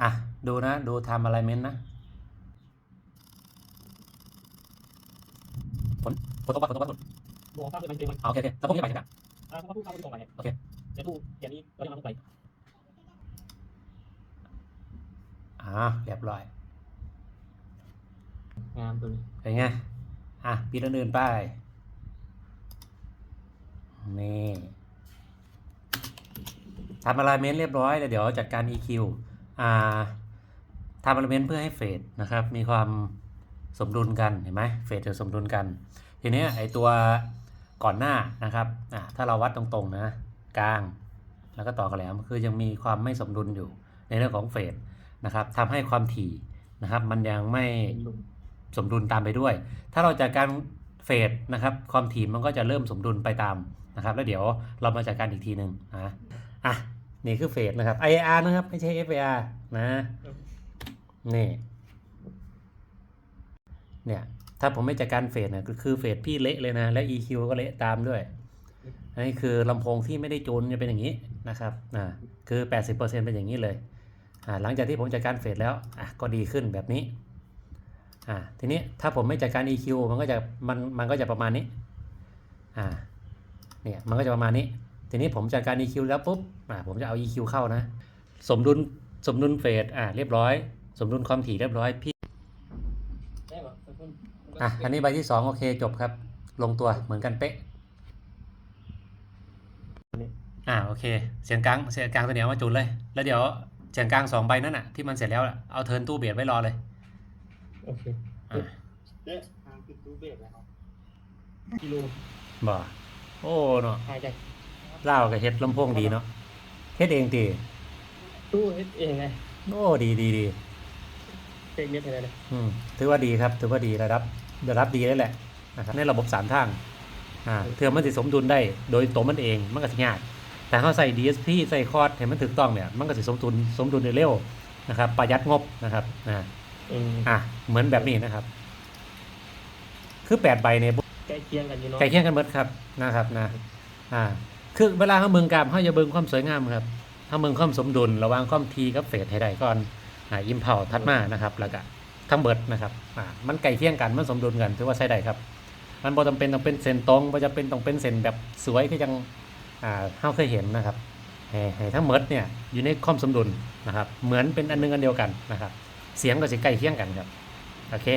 อะ ดูนะ ดูทำอะไรเมนนะฝนฝนตกปะฝนตกปะฝนบอกว่าเป็นมันเป็นมันอ่าโอเคโอเคแล้วผมจะไปใช่ไหมอ่าเขาพูดเขาพูดตรงไหนโอเคเดี๋ยวตู้เดี๋ยวนี้เราจะมาพูดไปอ่าเรียบร้อยงามตัวนี้เป็นไงอะปีอื่นๆไปนี่ทำอะไรเมนเรียบร้อยแล้วเดี๋ยวจัดการ EQ อ่า ทำอะไรเมนเพื่อให้เฟดนะครับ มีความสมดุลกันเห็นไหมเฟดจะสมดุลกัน ทีนี้ไอตัวก่อนหน้านะครับถ้าเราวัดตรงๆนะกลางแล้วก็ต่อกันแหลมคือยังมีความไม่สมดุลอยู่ในเรื่องของเฟดนะครับทำให้ความถี่นะครับมันยังไม่สมดุลตามไปด้วย ถ้าเราจัดการเฟดนะครับความถี่มันก็จะเริ่มสมดุลไปตามนะครับ แล้วเดี๋ยวเรามาจัดการอีกทีหนึ่งนะอะ นี่คือเฟดนะครับ IR นะครับ ไม่ใช่ FAR นะนี่เนี่ยถ้าผมไม่จัดการเฟดนะก็คือเฟดพี่เละเลยนะ และ EQ ก็เละตามด้วยอันนี้คือลำโพงที่ไม่ได้จูนจะเป็นอย่างนี้นะครับอ่าคือ 80%เป็นอย่างนี้เลยอ่าหลังจากที่ผมจัดการเฟดแล้วอะก็ดีขึ้นแบบนี้อ่าทีนี้ถ้าผมไม่จัดการ EQ มันก็จะมันมันก็จะประมาณนี้อ่าเนี่ยมันก็จะประมาณนี้ ทีนี้ผมจัดการ EQ แล้วปุ๊บอ่าผมจะเอา EQ เข้านะ สมดุลสมดุลเฟสอ่าเรียบร้อย สมดุลความถี่เรียบร้อยพี่ได้ปะอะอันนี้ใบที่สองโอเคจบครับ ลงตัวเหมือนกันเป๊ะอ่าโอเค เสียงกลางเสียงกลางตัวเหนียวมาจุนเลย แล้วเดี๋ยวเสียงกลางสองใบนั่นน่ะที่มันเสร็จแล้วน่ะเอาเทิร์นตู้เบียดไว้รอเลยโอเคอ่าเอ๊ะทางติดตู้เบรกแล้วครับกิโลบ่โอ้เนาะหายใจ เล่าวกับเฮ็ดลำโพงดีเนาะเฮ็ดเองตีตู้เฮ็ดเองไงโอ้ดีดีดีเองเน็ตอะไรเลยอืมถือว่าดีครับ ถือว่าดีระดับระดับดีได้แหละนะครับในระบบสามทางอ่าเถื่อมันสิสมดุลได้โดยตัวมันเองมันก็สิยากแต่เขาใส่ DSP ใส่คอร์ดให้มันถูกต้องเนี่ยมันก็สิสมดุลสมดุลได้เร็วนะครับ ประหยัดงบนะครับอ่าอืมอะเหมือนแบบนี้นะครับ คือแปดใบเนี่ย ใกล้เคียงกันอยู่เนาะ ใกล้เคียงกันหมดครับนะครับนะอ่า คือเวลาเขาเมืองกามเขาจะเบิ่งความสวยงามครับเขาเมืองความสมดุลระหว่างความทีกับเฟสให้ได้ก่อนอ่าอิมเพลทัดมานะครับแล้วก็ทั้งเบิดนะครับอ่ามันใกล้เคียงกันมันสมดุลกันถือว่าใช้ได้ครับ มันบ่จำเป็นต้องเป็นเส้นตรงบ่จำเป็นต้องเป็นเส้นแบบสวยคือจังอ่าเฮาเคยเห็นนะครับให้ทั้งเมิดเนี่ยอยู่ในความสมดุลนะครับ เหมือนเป็นอันหนึงอันเดียวกันนะครับ เสียงก็จะใกล้เคียงกันครับ โอเค